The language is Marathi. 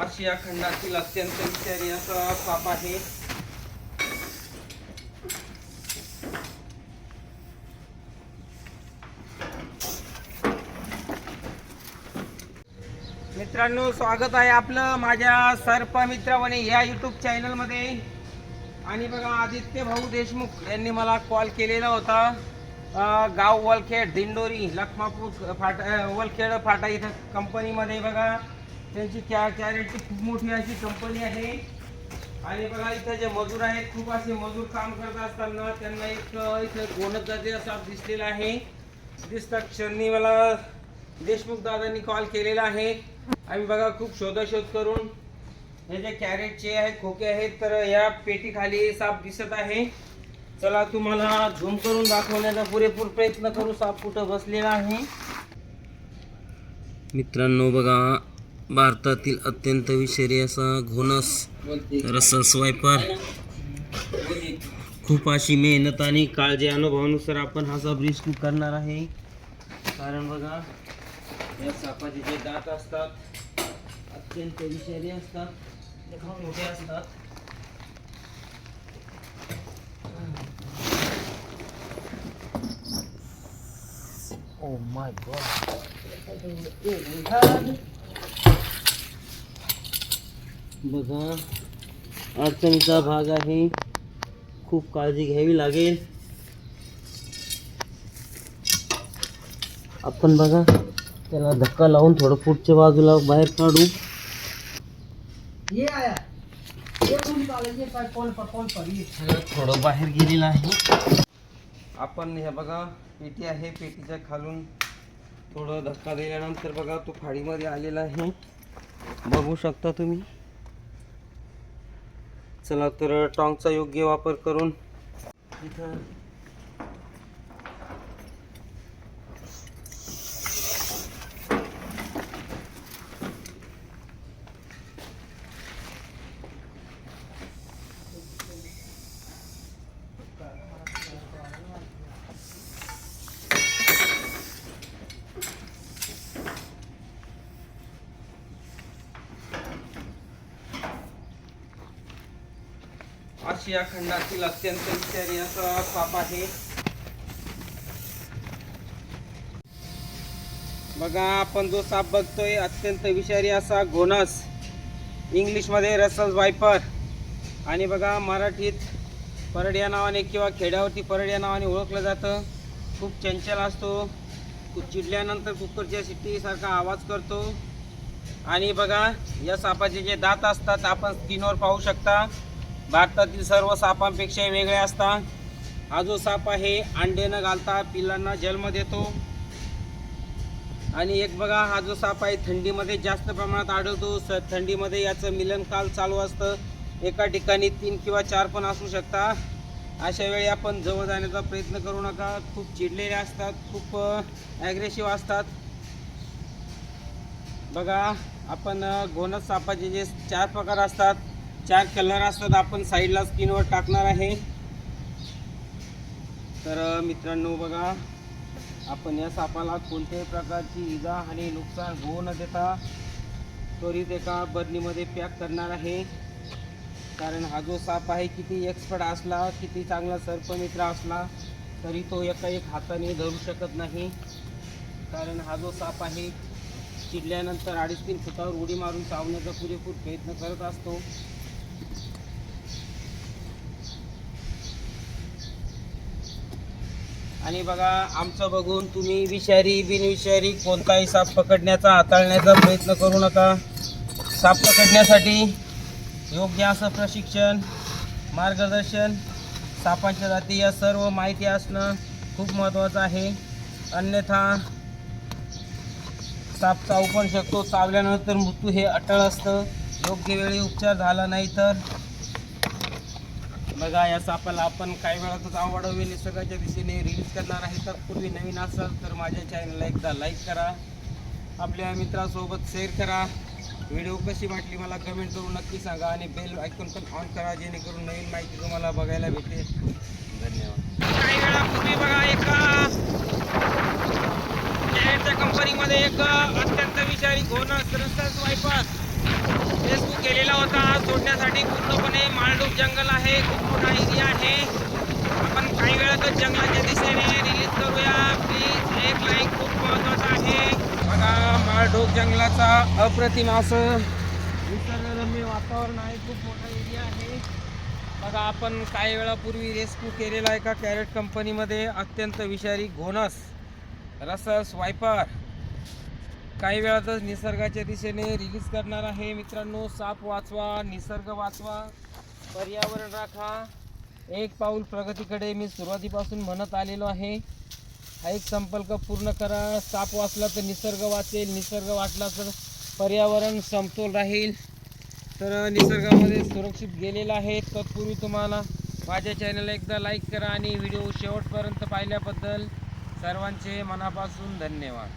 आशिया खंडातील अत्यंत विषारी असा साप आहे. मित्रांनो स्वागत आहे आपलं माझ्या सर्प मित्रवणी या युट्यूब चॅनलमध्ये आणि बघा आदित्य भाऊ देशमुख यांनी मला कॉल केलेला होता. गाव वलखेड दिंडोरी लखमापूर फाटा वलखेड फाटा इथं कंपनीमध्ये बघा. त्यांची कॅ कॅरेटची खूप मोठी अशी कंपनी आहे. आणि बघा इथं जे मजूर आहेत खूप असे मजूर काम करत असताना त्यांना एक इथं गोनत जाते असा दिसलेला आहे. दिसता क्षणी मला देशमुख दादांनी कॉल केलेला आहे. आम्ही बघा खूप शोधाशोध करून हे जे कॅरेटचे आहेत खोके आहेत तर या पेटी खाली साप दिसत आहे. चला तुम्हाला झूम करून दाखवण्याचा पुरेपूर प्रयत्न करू. साप कुठं बसलेला आहे? मित्रांनो बघा भारतातील अत्यंत विषारी असा घोणस रसल स्वायपर खूप अशी मेहनत आणि काळजी अनुभवानुसार आपण हा सब रिस्क करणार आहे. कारण बघा या सापाचे जे दात असतात अत्यंत विषारी असतात. मोठे असतात. ओ माय बघा अडचणीचा भाग आहे. खूप काळजी घ्यावी लागेल. आपण बघा त्याला धक्का लावून थोडं पुढच्या बाजूला बाहेर काढू. थोडं बाहेर गेलेलं आहे. आपण हे बघा पेटी आहे. पेटीच्या खालून थोडं धक्का दिल्यानंतर बघा तो फाडीमध्ये आलेला आहे. बघू शकता तुम्ही. चला तर टॉंगचा योग्य वापर करून इथं आशिया खंडातील अत्यंत विषारी असा साप आहे. बघा आपण जो साप बघतोय अत्यंत विषारी असा घोणस इंग्लिशमध्ये रसल वायपर. आणि बघा मराठीत परड या नावाने किंवा खेड्यावरती परड या नावाने ओळखलं जातं. खूप चंचल असतो. चिडल्यानंतर कुकरच्या शिट्टीसारखा आवाज करतो. आणि बघा या सापाचे जे दात असतात आपण स्किनवर पाहू शकता. भारतातील सर्व सापांपेक्षा वेगळे असतात हा जो साप आहे अंडे न घालता पिल्लांना जन्म देतो. आणि एक बघा हा जो साप आहे थंडीमध्ये जास्त प्रमाणात आढळतो. स थंडीमध्ये याचं मिलनकाल चालू असतं. एका ठिकाणी तीन किंवा चार पण असू शकता. अशा वेळी आपण जवळ जाण्याचा प्रयत्न करू नका. खूप चिडलेले असतात खूप ॲग्रेसिव्ह असतात. बघा आपण अ, घोणस सापाचे जे चार प्रकार असतात चार कलर असतात आपण साईडला स्क्रीनवर टाकणार आहे. तर मित्रांनो बघा आपण या सापाला कोणत्याही प्रकारची इजा आणि नुकसान होऊ न देता त्वरित एका बदलीमध्ये पॅक करणार आहे. कारण हा जो साप आहे किती एक्सपर्ट असला किती चांगला सर्पमित्र असला तरी तो एका एक हाताने धरू शकत नाही. कारण हा जो साप आहे चिडल्यानंतर अडीच तीन फुटावर उडी मारून चावण्याचा पुरेपूर प्रयत्न करत असतो. आणि बघा आमचं बघून तुम्ही विषारी बिनविषारी कोणताही साप पकडण्याचा हाताळण्याचा प्रयत्न करू नका. साप पकडण्यासाठी योग्य असं प्रशिक्षण मार्गदर्शन सापांच्या जाती या सर्व माहिती असणं खूप महत्त्वाचं आहे. अन्यथा साप चावू पण शकतो चावल्यानंतर मृत्यू हे अटळ असतं. योग्य वेळी उपचार झाला नाही तर बघा या सापाला आपण काही वेळातच आवडवे निसर्गाच्या दिशेने रिलीज करणार आहे. तर पूर्वी नवीन असाल तर माझ्या चॅनलला एकदा लाईक करा. आपल्या मित्रासोबत शेअर करा. व्हिडिओ कशी वाटली मला कमेंट करून नक्की सांगा आणि बेल ऐकून पण ऑन करा जेणेकरून नवीन माहिती तुम्हाला बघायला भेटेल. धन्यवाद. काही वेळापूर्वी बघा एका कंपनीमध्ये एक अत्यंत विषारी घोणस रस्ता स्वायपर हे केलेला होता. सोडण्यासाठी पूर्णपणे माळडूक जंगल मोठा एरिया आहे. आपण काही वेळातच जंगलाच्या दिशेने रिलीज करूया. प्लीज एक लाईक खूप महत्त्वाचा आहे. बघा माळढोक जंगलाचा अप्रतिम असं निसर्गरम्य वातावरण आहे. खूप मोठा एरिया आहे. बघा आपण काही वेळापूर्वी रेस्क्यू केलेला आहे का कॅरेट कंपनीमध्ये अत्यंत विषारी घोणस रसस वायपर काही वेळातच निसर्गाच्या दिशेने रिलीज करणार आहे. मित्रांनो साप वाचवा निसर्ग वाचवा. पर्यावरण राखा. एक पाऊल प्रगतीकडे मी सुरुवातीपासून म्हणत आलेलो आहे. हा एक संपर्क पूर्ण करा. साप वाचला तर निसर्ग वाचेल. निसर्ग वाचला तर पर्यावरण समतोल राहील. तर निसर्गामध्ये सुरक्षित गेलेला आहे. तत्पूर्वी तुम्हाला माझ्या चॅनलला एकदा लाईक करा आणि व्हिडिओ शेवटपर्यंत पाहिल्याबद्दल सर्वांचे मनापासून धन्यवाद.